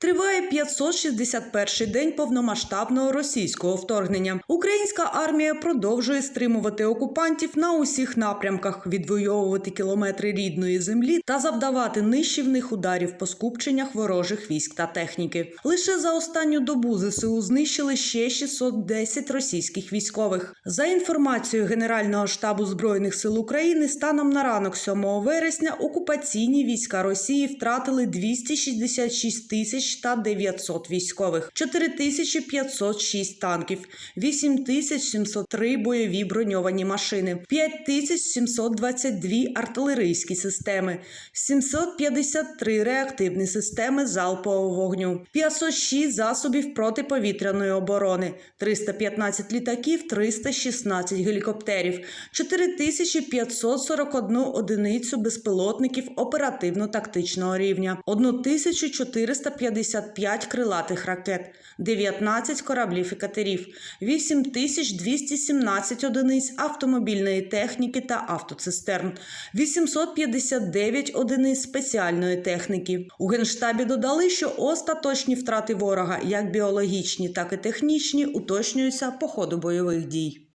Триває 561-й день повномасштабного російського вторгнення. Українська армія продовжує стримувати окупантів на усіх напрямках, відвоювати кілометри рідної землі та завдавати нищівних ударів по скупченнях ворожих військ та техніки. Лише за останню добу ЗСУ знищили ще 610 російських військових. За інформацією Генерального штабу збройних сил України, станом на ранок 7 вересня окупаційні війська Росії втратили 266 тисяч та 900 військових, 4506 танків, 8703 бойові броньовані машини, 5722 артилерійські системи, 753 реактивні системи залпового вогню, 506 засобів протиповітряної оборони, 315 літаків, 316 гелікоптерів, 4541 одиницю безпілотників оперативно-тактичного рівня, 1455 крилатих ракет, 19 кораблів і катерів, 8217 одиниць автомобільної техніки та автоцистерн, 859 одиниць спеціальної техніки. У генштабі додали, що остаточні втрати ворога, як біологічні, так і технічні, уточнюються по ходу бойових дій.